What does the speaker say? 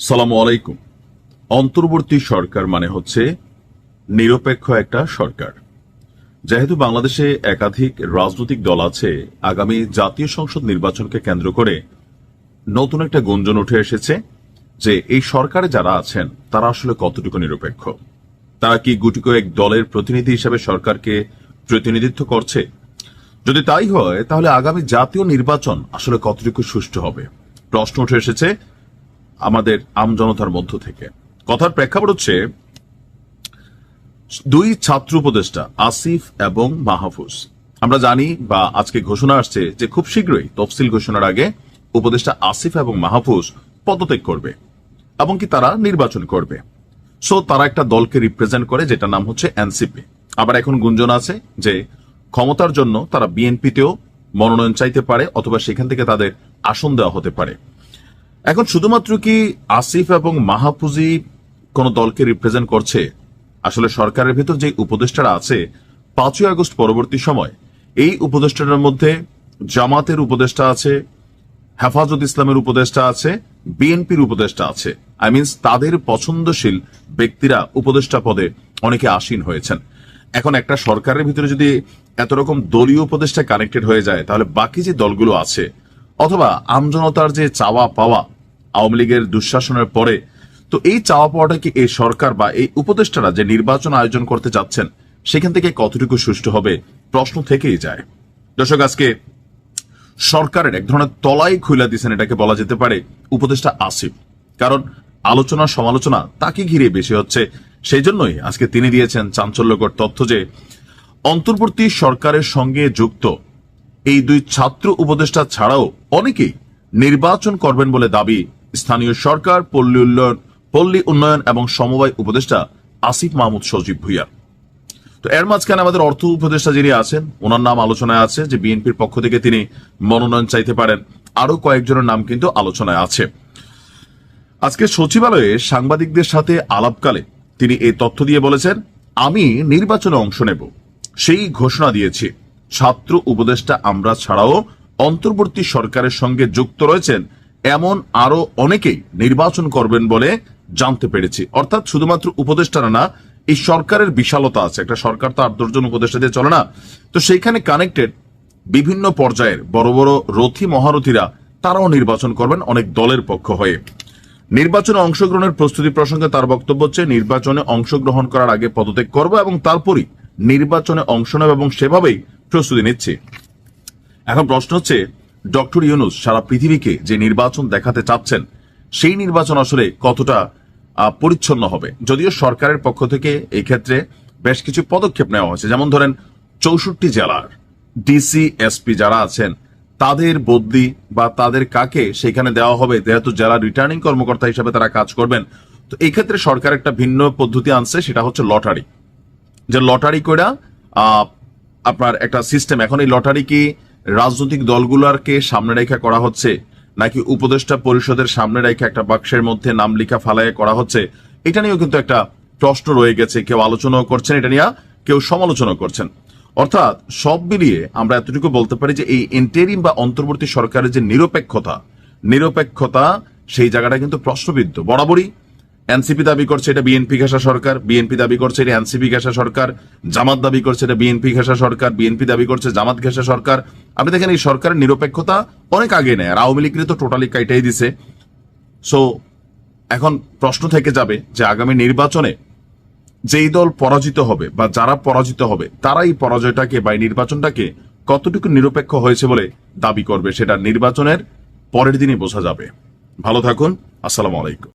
সালাম আলাইকুম। অন্তর্বর্তী সরকার মানে হচ্ছে নিরপেক্ষ একটা সরকার। যেহেতু বাংলাদেশে একাধিক রাজনৈতিক দল আছে, আগামী জাতীয় সংসদ নির্বাচনকে কেন্দ্র করে নতুন একটা গুঞ্জন উঠে এসেছে যে এই সরকারে যারা আছেন, তারা আসলে কতটুকু নিরপেক্ষ? তারা কি গুটি কয়েক দলের প্রতিনিধি হিসেবে সরকারকে প্রতিনিধিত্ব করছে? যদি তাই হয়, তাহলে আগামী জাতীয় নির্বাচন আসলে কতটুকু সুষ্ঠু হবে? প্রশ্ন উঠে এসেছে আমাদের আমজনতার মধ্য থেকে। কথার প্রেক্ষাপট হচ্ছে, দুই ছাত্র উপদেষ্টা, আসিফ এবং মাহফুজ। আমরা জানি বা আজকে ঘোষণা আসছে যে খুব শীঘ্রই, তফসিল ঘোষণার আগে উপদেষ্টা আসিফ এবং মাহফুজ পদত্যাগ করবে এবং কি তারা নির্বাচন করবে। সো তারা একটা দলকে রিপ্রেজেন্ট করে যেটা নাম হচ্ছে এনসিপি। আবার এখন গুঞ্জন আছে যে ক্ষমতার জন্য তারা বিএনপিতেও মনোনয়ন চাইতে পারে অথবা সেখান থেকে তাদের আসন দেওয়া হতে পারে। এখন শুধুমাত্র কি আসিফ এবং মাহফুজি কোন দলকে রিপ্রেজেন্ট করছে? আসলে সরকারের ভেতর যে উপদেষ্টারা আছে, পাঁচই আগস্ট পরবর্তী সময়, এই উপদেষ্টার মধ্যে জামাতের উপদেষ্টা আছে, হেফাজত ইসলামের উপদেষ্টা আছে, বিএনপির উপদেষ্টা আছে। আই মিনস তাদের পছন্দশীল ব্যক্তিরা উপদেষ্টা পদে অনেকে আসীন হয়েছেন। এখন একটা সরকারের ভিতরে যদি এত রকম দলীয় উপদেষ্টা কানেক্টেড হয়ে যায়, তাহলে বাকি যে দলগুলো আছে অথবা আমজনতার যে চাওয়া পাওয়া আওয়ামী লীগের দুঃশাসনের পরে, তো এই চাওয়া পাওয়াটা কি এই সরকার বা এই উপদেষ্টারা যে নির্বাচন আয়োজন করতে যাচ্ছেন সেখান থেকে কতটুকু সুষ্ঠু হবে? প্রশ্ন থেকেই যায়। দর্শক, আজকে সরকারের এক ধরনের তলাই খুলে দিয়েছেন এটাকে বলা যেতে পারে উপদেষ্টা আসিফ। কারণ আলোচনা সমালোচনা তাকে ঘিরে বেশি হচ্ছে। সেই জন্যই আজকে তিনি দিয়েছেন চাঞ্চল্যকর তথ্য যে, অন্তর্বর্তী সরকারের সঙ্গে যুক্ত এই দুই ছাত্র উপদেষ্টা ছাড়াও অনেকেই নির্বাচন করবেন বলে দাবি স্থানীয় সরকার, পল্লী উন্নয়ন পল্লী উন্নয়ন এবং সমবায় উপদেষ্টা আসিফ মাহমুদ সজীব ভুইয়া। তো এর মাঝখানে আমাদের অর্থ উপদেষ্টা যিনি আছেন, ওনার নাম আলোচনায় আছে যে বিএনপির পক্ষ থেকে তিনি মনোনয়ন চাইতে পারেন। আরও কয়েকজনের নাম কিন্তু আলোচনায় আছে। আজকে সচিবালয়ে সাংবাদিকদের সাথে আলাপকালে তিনি এই তথ্য দিয়ে বলেছেন, আমি নির্বাচনে অংশ নেব। সেই ঘোষণা দিয়েছি। ছাত্র উপদেষ্টা আমরা ছাড়াও অন্তর্বর্তী সরকারের সঙ্গে যুক্ত রয়েছেন। এমন আরও অনেকেই নির্বাচন করবেন বলে জানতে পেরেছি। অর্থাৎ শুধুমাত্র উপদেষ্টারা না, এই সরকারের বিশালতা আছে। একটা সরকার তো আট দশজন উপদেষ্টা দিয়ে চলে না। তো সেইখানে কানেক্টেড বিভিন্ন পর্যায়ের বড় বড় রথী মহারথীরা, তারাও নির্বাচন করবেন অনেক দলের পক্ষ হয়ে। নির্বাচনে অংশগ্রহণের প্রস্তুতি প্রসঙ্গে তার বক্তব্য হচ্ছে, নির্বাচনে অংশগ্রহণ করার আগে পদত্যাগ করব এবং তারপরই নির্বাচনে অংশ নেব এবং সেভাবেই প্রস্তুতি নিচ্ছি। এখন প্রশ্ন হচ্ছে, ডক্টর ইউনুস সারা পৃথিবীকে যে নির্বাচন দেখাতে চাচ্ছেন, সেই নির্বাচন আসলে কতটা পরিচ্ছন্ন হবে? যদিও সরকারের পক্ষ থেকে এই ক্ষেত্রে বেশ কিছু পদক্ষেপ নেওয়া হয়েছে। যেমন ধরেন, চৌষট্টি জেলার ডিসি, এসপি যারা আছেন, তাদের বদলি বা তাদের কাকে সেখানে দেওয়া হবে, যেহেতু জেলা রিটার্নিং কর্মকর্তা হিসেবে তারা কাজ করবেন, তো এই ক্ষেত্রে সরকার একটা ভিন্ন পদ্ধতি আনছে, সেটা হচ্ছে লটারি। যে লটারি করে আপনার একটা সিস্টেম এখন এই লটারি কি রাজনৈতিক দলগুলোকে সামনে রেখা করা হচ্ছে? নাকি উপদেষ্টা পরিষদের সামনে রেখে একটা বাক্সের মধ্যে নাম লেখা ফালাইয়ে করা হচ্ছে? এটা নিয়েও কিন্তু একটা প্রশ্ন রয়ে গেছে। কেউ আলোচনাও করছেন, এটা নিয়ে কেউ সমালোচনা করছেন। অর্থাৎ সব মিলিয়ে আমরা এতটুকু বলতে পারি যে এই ইন্টেরিম বা অন্তর্বর্তী সরকারের যে নিরপেক্ষতা নিরপেক্ষতা, সেই জায়গাটা কিন্তু প্রশ্নবিদ্ধ, বরাবরই। এনসিপি দাবি করছে এটা বিএনপি ঘেঁষা সরকার, বিএনপি দাবি করছে এটা এনসিপি ঘেঁষা সরকার, জামাত দাবি করছে এটা বিএনপি ঘেঁষা সরকার, বিএনপি দাবি করছে জামাত ঘেঁষা সরকার। আপনি দেখেন এই সরকারের নিরপেক্ষতা অনেক আগে নেয়, আর আওয়ামী লীগের তো টোটালি কাইটাই দিছে। সো এখন প্রশ্ন থেকে যাবে যে আগামী নির্বাচনে যেই দল পরাজিত হবে বা যারা পরাজিত হবে, তারা এই পরাজয়টাকে বা এই নির্বাচনটাকে কতটুকু নিরপেক্ষ হয়েছে বলে দাবি করবে, সেটা নির্বাচনের পরের দিনই বোঝা যাবে। ভালো থাকুন, আসসালামু আলাইকুম।